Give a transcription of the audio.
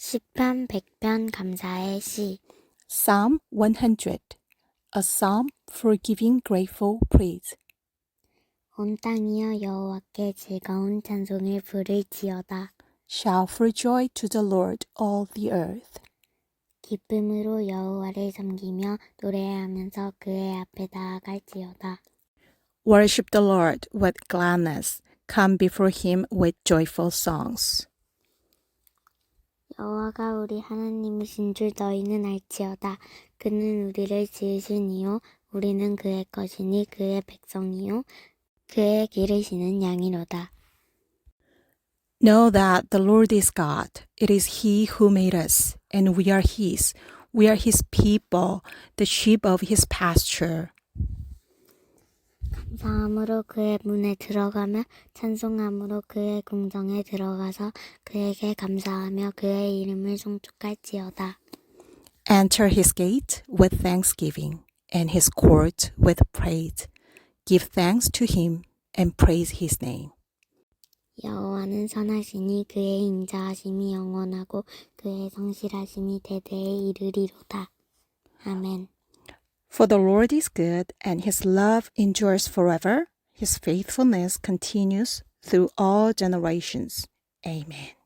시편 백편 감사의 시 Psalm 100, a psalm for giving grateful praise. 온 땅이여 여호와께 즐거운 찬송을 부를지어다 Shout for joy to the Lord, all the earth. 기쁨으로 여호와를 섬기며 노래하면서 그의 앞에 나아갈지어다 Worship the Lord with gladness. Come before him with joyful songs. 여호와가 우리 하나님이신 줄 너희는 알지어다 그는 우리를 지으신 이요 우리는 그의 것이니 그의 백성이요 그의 기르시는 양이로다 Know that the Lord is God. It is He who made us, and we are His. We are His people, the sheep of His pasture. 감사함으로 그의 문에 들어가며 찬송함으로 그의 궁정에 들어가서 그에게 감사하며 그의 이름을 송축할지어다. Enter His gate with thanksgiving, and His court with praise. Give thanks to Him and praise His name. 여호와는 선하시니 그의 인자하심이 영원하고 그의 성실하심이 대대에 이르리로다. 아멘. For the Lord is good, and His love endures forever. His faithfulness continues through all generations. Amen.